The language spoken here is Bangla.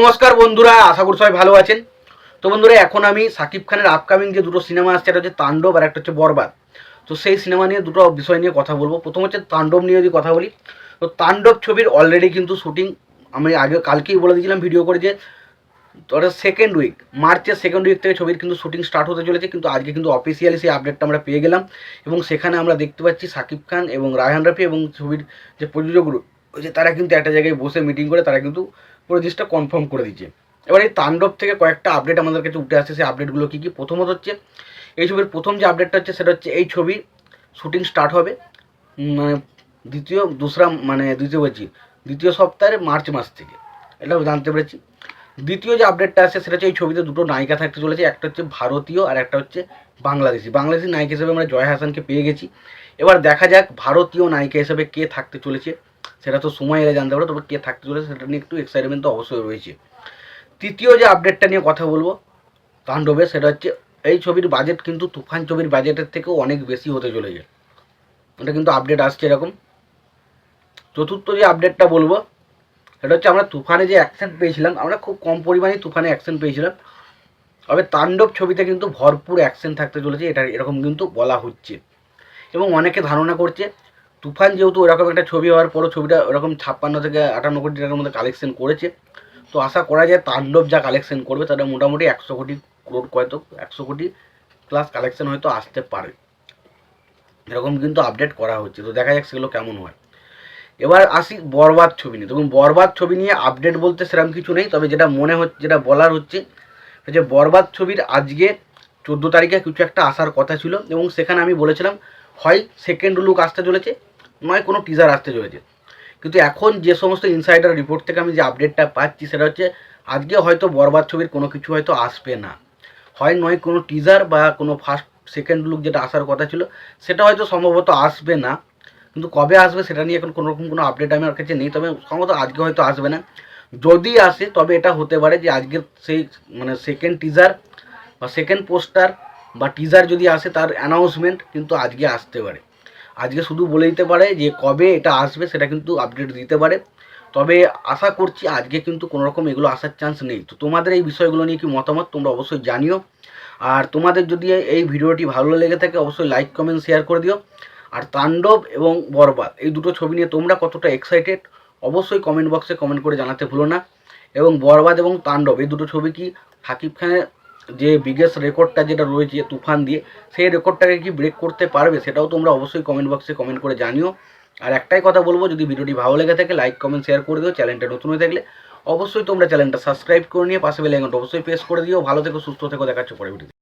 নমস্কার বন্ধুরা, আশা করি সবাই ভালো আছেন। তো বন্ধুরা, এখন আমি সাকিব খানের আপকামিং যে দুটো সিনেমা আসছে একটা হচ্ছে তাণ্ডব আর একটা হচ্ছে বরবাদ। তো সেই সিনেমা নিয়ে দুটো বিষয় নিয়ে কথা বলব। প্রথম হচ্ছে তাণ্ডব নিয়ে যদি কথা বলি, তো তাণ্ডব ছবির অলরেডি কিন্তু শুটিং আমি আগে কালকেই বলে দিয়েছিলাম ভিডিও করে যে ওটা সেকেন্ড উইক মার্চের সেকেন্ড উইক থেকে ছবির কিন্তু শুটিং স্টার্ট হতে চলেছে, কিন্তু আজকে কিন্তু অফিসিয়ালি সেই আপডেটটা আমরা পেয়ে গেলাম। এবং সেখানে আমরা দেখতে পাচ্ছি সাকিব খান এবং রায়হান রাফি এবং ছবির যে প্রযোজকগুলো ওই যে তারা কিন্তু একটা জায়গায় বসে মিটিং করে, তারা কিন্তু পুরো জিনিসটা কনফার্ম করে দিচ্ছে। এবার এই তাণ্ডব থেকে কয়েকটা আপডেট আমাদের কাছে উঠে আসছে, সেই আপডেটগুলো কী কী? প্রথমত হচ্ছে, এই ছবির প্রথম যে আপডেটটা হচ্ছে, সেটা হচ্ছে এই ছবি শুটিং স্টার্ট হবে মানে দ্বিতীয়, দুসরা মানে দ্বিতীয় বলছি, দ্বিতীয় সপ্তাহের মার্চ মাস থেকে। এটাও জানতে পেরেছি। দ্বিতীয় যে আপডেটটা আছে সেটা হচ্ছে এই ছবিতে দুটো নায়িকা থাকতে চলেছে, একটা হচ্ছে ভারতীয় আর একটা হচ্ছে বাংলাদেশি। বাংলাদেশি নায়িকা হিসেবে আমরা জয় হাসানকে পেয়ে গেছি। এবার দেখা যাক ভারতীয় নায়িকা হিসেবে কে থাকতে চলেছে। সেটা তো সময় এলে জানতে পারো, তবে কে থাকতে চলেছে সেটা নিয়ে একটু এক্সাইটমেন্ট তো অবশ্যই রয়েছে। তৃতীয় যে আপডেটটা নিয়ে কথা বলব, তাণ্ডবে, সেটা হচ্ছে এই ছবির বাজেট কিন্তু তুফান ছবির বাজেটের থেকেও অনেক বেশি হতে চলেছে। এটা কিন্তু আপডেট আসছে এরকম। চতুর্থ যে আপডেটটা বলব, সেটা হচ্ছে আমরা তুফানে যে অ্যাকশন পেয়েছিলাম, আমরা খুব কম পরিমাণে তুফানে অ্যাকশন পেয়েছিলাম। তবে তাণ্ডব ছবিতে কিন্তু ভরপুর অ্যাকশন থাকতে চলেছে, এটা এরকম কিন্তু বলা হচ্ছে। এবং অনেকে ধারণা করছে তুফান যেহেতু এরকম একটা ছবি হওয়ার পরও ছবিটা ওরকম ছাপ্পান্ন থেকে আটান্ন কোটি টাকার মধ্যে কালেকশন করেছে। তো আশা করা যায় তাণ্ডব যা কালেকশন করবে তাদের মোটামুটি একশো কোটি ক্রোড হয়তো একশো কোটি প্লাস কালেকশন হয়তো আসতে পারে। এরকম কিন্তু আপডেট করা হচ্ছে। তো দেখা যাক সেগুলো কেমন হয়। এবার আসি বরবাদ ছবি নিয়ে। দেখুন, বরবাদ ছবি নিয়ে আপডেট বলতে সেরকম কিছু নেই। তবে যেটা মনে হচ্ছে, যেটা বলার হচ্ছে, যে বরবাদ ছবির আজকে চোদ্দ তারিখে কিছু একটা আসার কথা ছিল এবং সেখানে আমি বলেছিলাম, হয় সেকেন্ড লুক আসতে চলেছে নয় কোনো টিজার আসতে চলেছে। কিন্তু এখন যে সমস্ত ইনসাইডার রিপোর্ট থেকে আমি যে আপডেটটা পাচ্ছি, সেটা হচ্ছে আজকে হয়তো বরবাদ ছবির কোনো কিছু হয়তো আসবে না। হয় নয়, কোনো টিজার বা কোনো ফার্স্ট সেকেন্ড লুক যেটা আসার কথা ছিল, সেটা হয়তো সম্ভবত আসবে না। কিন্তু কবে আসবে সেটা নিয়ে এখন কোনো রকম কোনো আপডেট আমার কাছে নেই। তবে সম্ভবত আজকে হয়তো আসবে না। যদি আসে, তবে এটা হতে পারে যে আজকের সেই মানে সেকেন্ড টিজার বা সেকেন্ড পোস্টার বা টিজার যদি আসে, তার অ্যানাউন্সমেন্ট কিন্তু আজকে আসতে পারে। আজকে শুধু বলে দিতে পারে যে কবে এটা আসবে সেটা কিন্তু আপডেট দিতে পারে। তবে আশা করছি আজকে কিন্তু কোনো রকম এগুলো আসার চান্স নেই। তো তোমাদের এই বিষয়গুলো নিয়ে কি মতামত তোমরা অবশ্যই জানিও। আর তোমাদের যদি এই ভিডিওটি ভালো লেগে থাকে অবশ্যই লাইক কমেন্ট শেয়ার করে দিও। আর তাণ্ডব এবং বরবাদ, এই দুটো ছবি নিয়ে তোমরা কতটা এক্সাইটেড অবশ্যই কমেন্ট বক্সে কমেন্ট করে জানাতে ভুলো না। এবং বরবাদ এবং তাণ্ডব, এই দুটো ছবি কি সাকিব খানের যে বিগেস্ট রেকর্ডটা যেটা রয়েছে তুফান দিয়ে, সেই রেকর্ডটাকে কি ব্রেক করতে পারবে, সেটাও তোমরা অবশ্যই কমেন্ট বক্সে কমেন্ট করে জানিও। আর একটাই কথা বলব, যদি ভিডিওটি ভালো লেগে থাকে লাইক কমেন্ট শেয়ার করে দিও চ্যানেলটা নতুন হয়ে থাকলে অবশ্যই তোমরা চ্যানেলটা সাবস্ক্রাইব করে নিয়ে পাশে বেলে অবশ্যই প্রেস করে দিও। ভালো থেকো, সুস্থ থেকো দেখাচ্ছ পরে ভিডিও